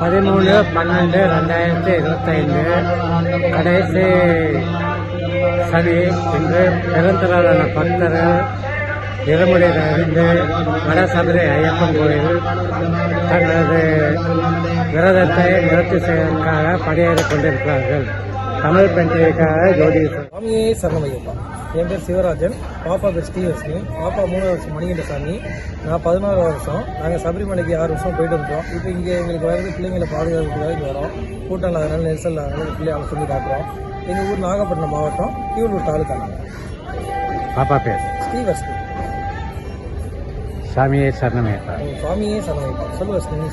பதிமூணு பன்னெண்டு ரெண்டாயிரத்தி இருபத்தைந்து. கடைசி சனி இன்று பெருந்திரளான பக்தர்கள் இருமுடியிலிருந்து வடசபரி ஐயப்பன் கோயில் தங்களது விரதத்தை நிறுத்தி செய்வதற்காக பணியாற்றிக் கொண்டிருக்கிறார்கள். தமிழ் பெண்களுக்காக ஜோதி சாமியே சரணமையப்பா. என் பேர் சிவராஜன். பாப்பா பேர் ஸ்ரீவர்ஷினி பாப்பா மூணு வருஷம் மணிகண்ட சாமி நான் பதினாறு வருஷம். நாங்கள் சபரிமலைக்கு ஆறு வருஷம் போயிட்டு இருக்கோம் இப்போ இங்கே எங்களுக்கு வரது பிள்ளைங்களை இங்கே வரோம். கூட்டம் இல்லாதனால நெரிசல் இல்லாதனால பிள்ளைகளை சொல்லி காட்டுறோம். எங்கள் ஊர் நாகப்பட்டினம் மாவட்டம் கீழூர் தாலுக்கா. பாப்பா பேர்? ஸ்ரீவர்ஷினி சாமியே சரணமையப்பா உங்க சுவாமியே சரணமைப்பா சொல்லுவர்ஷினி நீ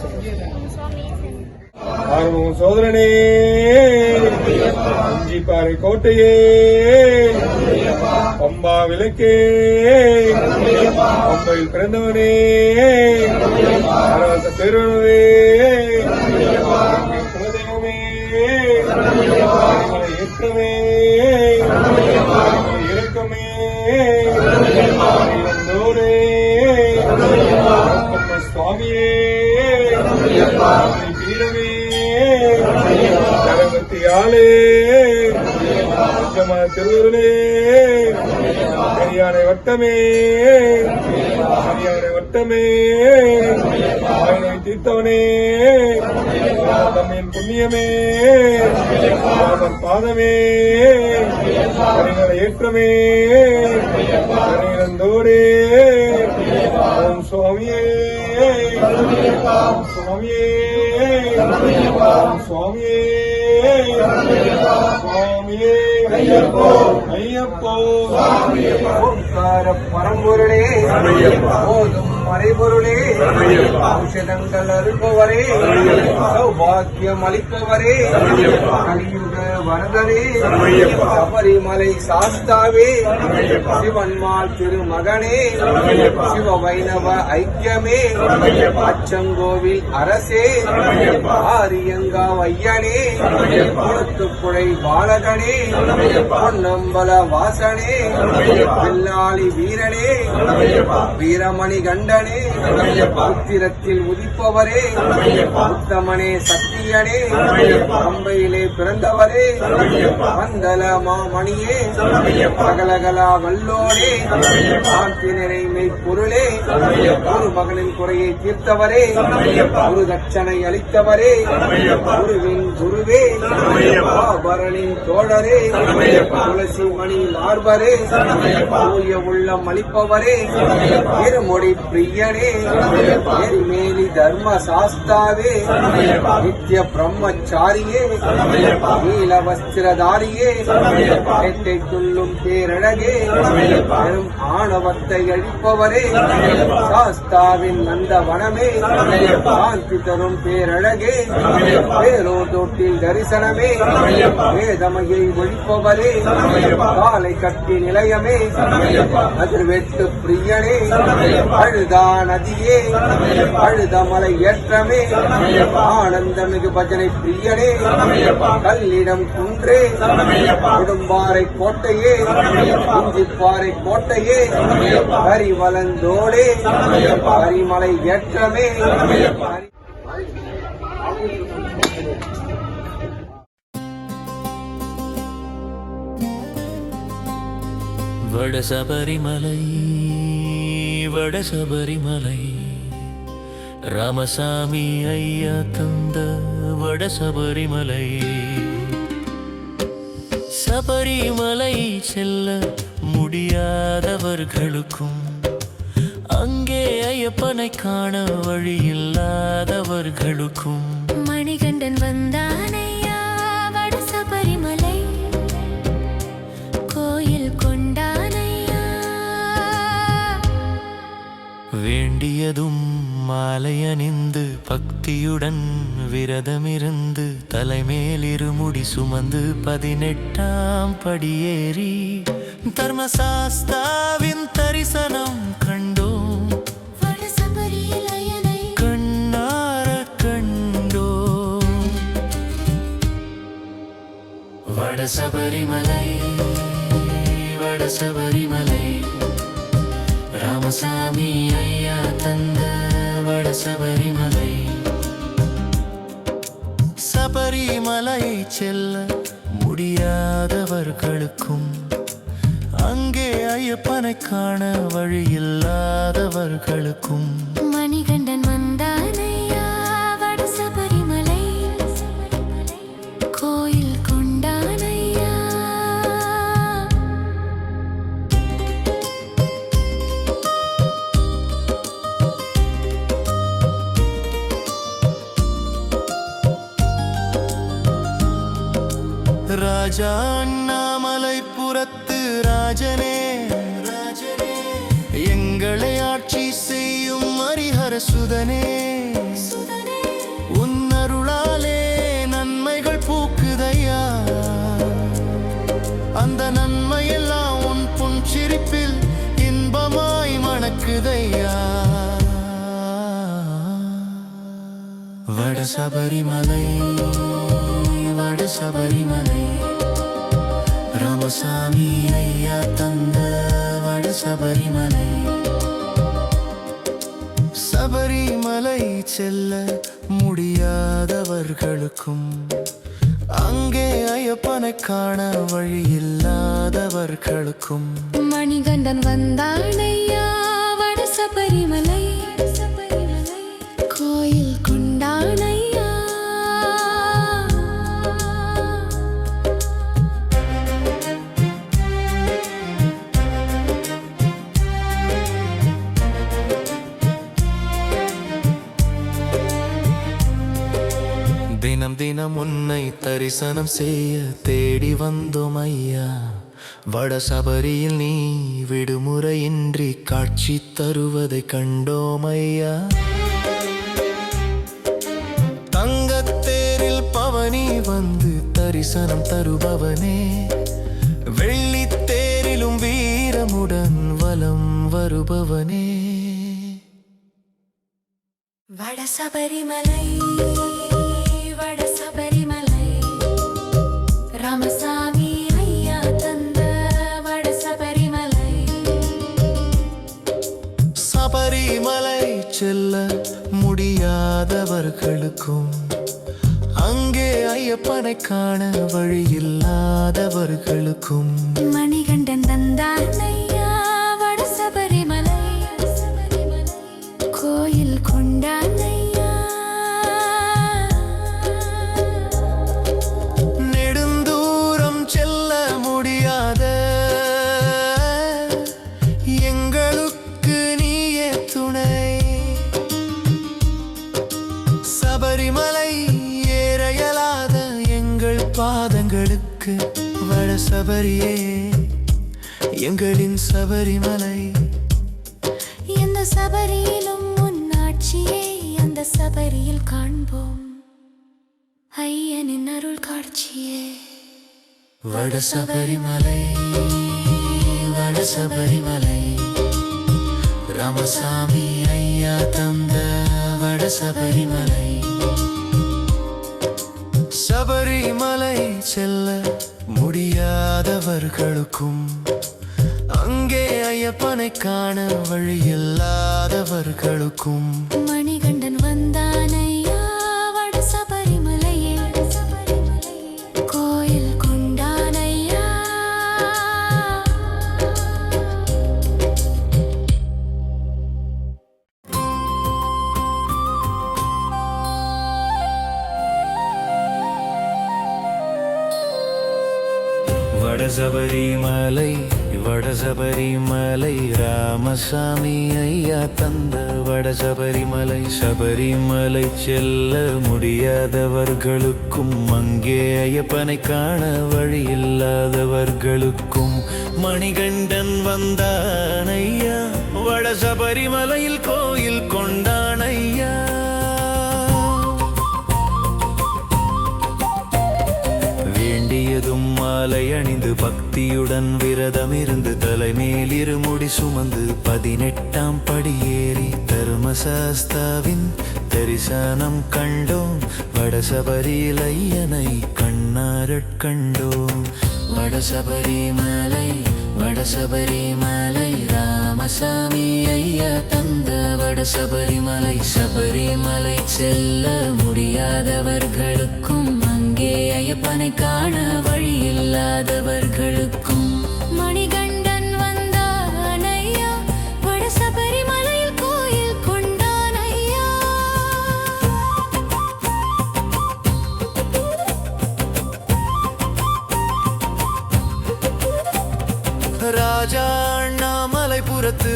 ஆர்வம் சோதரனே. இஞ்சிப்பாறை கோட்டையே. பம்பா விளக்கே. பம்பையில் பிறந்தவனே. அரச பெருவனவே குலதெய்வமே. மலை வட்டமே. பெரியானை வட்டமே. தீர்த்தவனே. தம்மின் புண்ணியமே. பாதமே. ஏற்றமே. கரிகளந்தோடே ஓம் சுவாமியே. சுவாமியே. சுவாமியே. சுவாமியே. ஐயப்போ. பரம்பொருளே. போதும். மறைபொருளே ஔஷதங்கள் அருள்பவரே. சௌபாக்கியம் அளிப்பவரே கலியுக வரதரே. சபரிமலை சாஸ்தாவே. சிவன்மால் திருமகனே. சிவ வைணவ ஐக்கியமே. அச்சங்கோவில் அரசே. ஆரியங்கா வையனே குளத்துப்புழை பாலகனே. பொன்னம்பல வாசனே. வில்லாளி வீரனே. வீரமணி கண்டனே உத்திரத்தில் உதிப்பவரே உத்தமனே சத்தியனே பம்பையிலே பிறந்தவரே வந்தல மாமணியே சகலகலா வல்லோனே சாந்தி நிறைமை பொருளே ஒரு மகனின் குறையை தீர்த்தவரே ஒரு தட்சணை அளித்தவரே குருவின் குருவே ஆபரணின் தோழரே துளசி மணி தூய உள்ளம் அளிப்பவரே இருமொழி பிரியனே எரிமேலி தர்ம சாஸ்தாவே. நித்ய பிரம்மச்சாரியே நீல வஸ்திரதாரியே எட்டை துள்ளும் பேரழகே. பெரும் ஆணவத்தை அழிப்பவரே. சாஸ்தாவின் நந்த வனமே சாந்தி தரும் பேரழகே. பேரோ தொட்டில் தரிசனமே. வேதமையை ஒழிப்பவரே. காலை கட்டி நிலையமே. அதிர்வெட்டு பிரியனே. அழுதா நதியே. அழுத மலை ஏற்றமே ஆனந்தமிகு பஜனை பிரியனே கல்லிடம் குன்றே குடும்பாறை கோட்டையே இஞ்சிப்பாறை கோட்டையே கரிவலந்தோடே கரிமலை ஏற்றமே. வட சபரிமலை வட சபரிமலை ராமசாமி ஐயா தந்த வட சபரிமலை. சபரிமலை செல்ல முடியாதவர்களுக்கும் அங்கே ஐயப்பனை காண வழியில்லாதவர்களுக்கும். மணிகண்டன் வந்தானையா வட சபரிமலை? கோயில் கொண்டானையா? வேண்டியதும் மாலை அணிந்து பக்தியுடன் விரதமிருந்து தலைமேல் இருமுடி சுமந்து பதினெட்டாம் படியேறி தர்மசாஸ்தாவின் தரிசனம் கண்டோம். கண்ணார கண்டோம். வட சபரிமலை வட சபரிமலை ராமசாமி சபரிமலை. சபரிமலை செல்ல முடியாதவர்களுக்கும் அங்கே ஐயப்பனை காண வழி இல்லாதவர்களுக்கும் ராஜா அண்ணாமலை புறத்து ராஜனே. ராஜனே எங்களை ஆட்சி செய்யும் ஹரிஹர சுதனே. உன்னருளாலே நன்மைகள் பூக்குதையா. அந்த நன்மையெல்லாம் உன் புன் சிரிப்பில் இன்பமாய் மணக்குதையா. வட சபரிமலை வட சபரிமலை. ராமசாமி ஐயா தந்த வட சபரிமலை. சபரிமலை செல்ல முடியாதவர்களுக்கும் அங்கே ஐயப்பனை காண வழி இல்லாதவர்களுக்கும் மணிகண்டன் வந்தானையா வட சபரிமலை. தினம் உன்னை தரிசனம் செய்ய தேடி வந்தோம் ஐயா வட சபரியில் நீ விடுமுறையின்றி காட்சி தருவதை கண்டோம் ஐயா தங்கத்தேரில் பவனி வந்து தரிசனம் தருபவனே. வெள்ளித்தேரிலும் வீரமுடன் வலம் வருபவனே. வட சபரிமலை வட அங்கே ஐயப்பனை காண பாதங்களுக்கு வட சபரியே எங்களின் சபரிமலை. எந்த சபரியிலும் உன்னாட்சியை அந்த சபரியில் காண்போம். ஐயனின் அருள் காட்சியே. வட சபரிமலை வட சபரிமலை. ராமசாமி ஐயா தந்த வட சபரிமலை. முடியாதவர்களுக்கும் அங்கே ஐயப்பனை காண வழியில்லாதவர்களுக்கும் இல்லாதவர்களுக்கும் வடசபரிமலை ராமசாமி ஐயா தந்த வடசபரிமலை சபரிமலை செல்ல முடியாதவர்களுக்கும் அங்கே ஐயப்பனை காண வழியில்லாதவர்களுக்கும் மணிகண்டன் வந்தான் ஐயா. வடசபரிமலையில் கோயில் கொண்டான் ஐயா. வேண்டியதும் மாலை அணிந்து பக்தியுடன் விரதம் இருந்து தலைமேல் இருமுடி சுமந்து பதினெட்டாம் படியேறி தர்மசாஸ்தாவின் தரிசனம் கண்டோம். வடசபரியில் ஐயனை கண்ணாரட் கண்டோம். வடசபரிமலை வடசபரிமலை ராமசாமி ஐயா தந்த வடசபரிமலை சபரிமலை செல்ல முடியாதவர்களுக்கும் அங்கே ஐயப்பனை காண வழி இல்லாதவர்களுக்கும் ராஜா அண்ணாமலை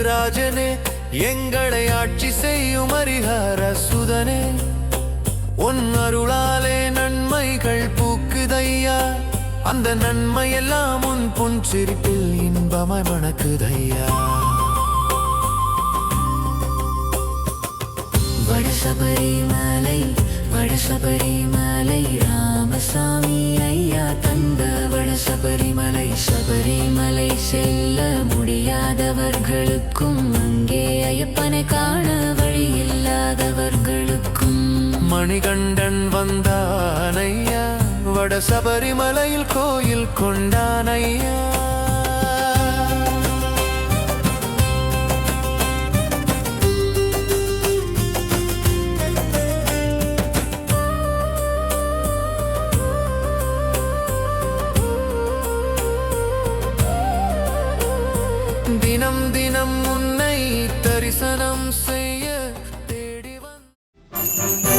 ராஜனே எங்களை ஆட்சி செய்யும் அரிஹர சுதனே. உன் அருளாலே நன்மைகள் பூக்குதையா அந்த நன்மையெல்லாம் உன் புன்சிரிப்பில் இன்பமாய் மணக்குதையா. வடசபரி மலை வடசபரிமலை ராமசாமி ஐயா தந்த வடசபரிமலை சபரிமலை செல்ல முடியாதவர்களுக்கும் அங்கே ஐயப்பனை காண வழி இல்லாதவர்களுக்கும் மணிகண்டன் வந்தான் ஐயா வடசபரிமலையில் கோயில் கொண்டான் ஐயா தினம் தினம் உன்னை தரிசனம் செய்ய தேடி வந்த